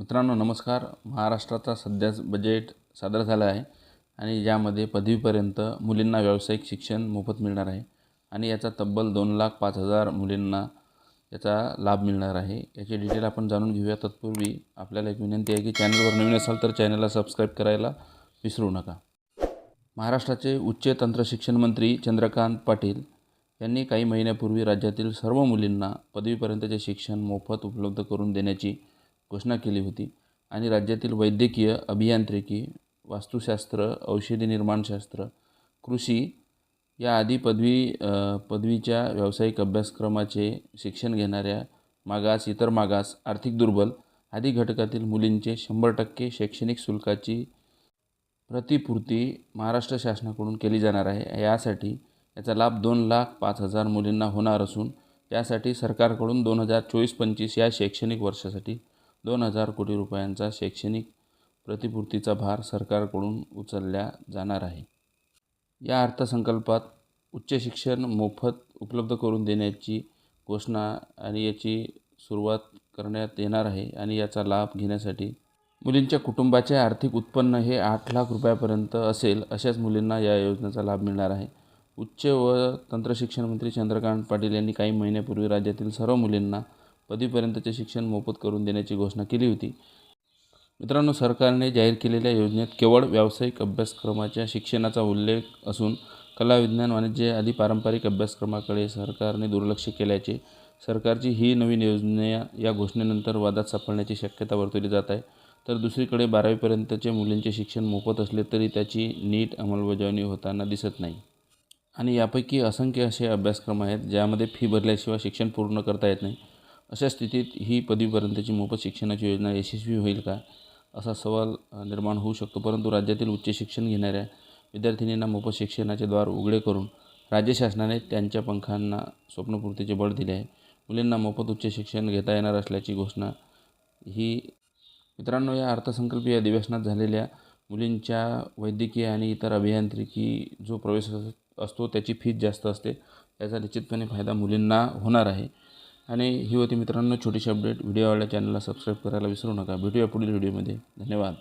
मित्रांनो नमस्कार. महाराष्ट्राचा सध्याच बजेट सादर झाला आहे आणि ज्यामध्ये पदवीपर्यंत मुलींना व्यावसायिक शिक्षण मोफत मिळणार आहे आणि याचा तब्बल दोन लाख पाच हजार मुलींना याचा लाभ मिळणार आहे. याची डिटेल आपण जाणून घेऊया. तत्पूर्वी आपल्याला एक विनंती आहे की चॅनलवर नवीन असाल तर चॅनलला सबस्क्राईब करायला विसरू नका. महाराष्ट्राचे उच्च तंत्रशिक्षण मंत्री चंद्रकांत पाटील यांनी काही महिन्यापूर्वी राज्यातील सर्व मुलींना पदवीपर्यंतचे शिक्षण मोफत उपलब्ध करून देण्याची घोषणा केली होती. आणि राज्यातील वैद्यकीय अभियांत्रिकी वास्तुशास्त्र औषधी निर्माणशास्त्र कृषी या आधी पदवी पदवीच्या व्यावसायिक अभ्यासक्रमाचे शिक्षण घेणाऱ्या मागास इतर मागास आर्थिक दुर्बल आदी घटकातील मुलींचे शंभर टक्के शैक्षणिक शुल्काची प्रतिपूर्ती महाराष्ट्र शासनाकडून केली जाणार आहे. यासाठी याचा लाभ दोन लाख पाच हजार मुलींना होणार असून यासाठी सरकारकडून दोन हजार चोवीस पंचवीस या शैक्षणिक वर्षासाठी दोन हजार कोटी रुपयांचा शैक्षणिक प्रतिपूर्तीचा भार सरकारकडून उचलल्या जाणार आहे. या अर्थसंकल्पात उच्च शिक्षण मोफत उपलब्ध करून देण्याची घोषणा आणि याची सुरुवात करण्यात येणार आहे आणि याचा लाभ घेण्यासाठी मुलींच्या कुटुंबाचे आर्थिक उत्पन्न हे आठ लाख रुपयापर्यंत असेल अशाच मुलींना या योजनेचा लाभ मिळणार आहे. उच्च व तंत्रशिक्षण मंत्री चंद्रकांत पाटील यांनी काही महिन्यापूर्वी राज्यातील सर्व मुलींना पदवीपर्यंतचे शिक्षण मोफत करून देण्याची घोषणा केली होती. मित्रांनो सरकारने जाहीर केलेल्या योजनेत केवळ व्यावसायिक अभ्यासक्रमाच्या शिक्षणाचा उल्लेख असून कला विज्ञान वाणिज्य आदी पारंपरिक अभ्यासक्रमाकडे सरकारने दुर्लक्ष केल्याचे सरकारची ही नवीन योजना या घोषणेनंतर वादात सापडण्याची शक्यता वर्तवली जात आहे. तर दुसरीकडे बारावीपर्यंतचे मुलींचे शिक्षण मोफत असले तरी त्याची नीट अंमलबजावणी होताना दिसत नाही. आणि यापैकी असंख्य असे अभ्यासक्रम आहेत ज्यामध्ये फी भरल्याशिवाय शिक्षण पूर्ण करता येत नाही. अशा स्थितीत ही पदवीपर्यंतची मोफत शिक्षणाची योजना यशस्वी होईल का? असा सवाल निर्माण होऊ शकतो. परंतु राज्यातील उच्च शिक्षण घेणाऱ्या विद्यार्थिनींना मोफत शिक्षणाचे द्वार उघडे करून राज्य शासनाने त्यांच्या पंखांना स्वप्नपूर्तीचे बळ दिले आहे. मुलींना मोफत उच्च शिक्षण घेता येणार असल्याची घोषणा ही मित्रांनो या अर्थसंकल्पीय अधिवेशनात झालेल्या मुलींच्या वैद्यकीय आणि इतर अभियांत्रिकी जो प्रवेश अस- असतो त्याची फीज जास्त असते. त्याचा निश्चितपणे फायदा मुलींना होणार आहे. आणि ही होती मित्रांनो छोटीशी अपडेट. व्हिडिओ आवडल्या चॅनलला सबस्क्राईब करायला विसरू नका. भेटूया पुढील व्हिडिओमध्ये. धन्यवाद.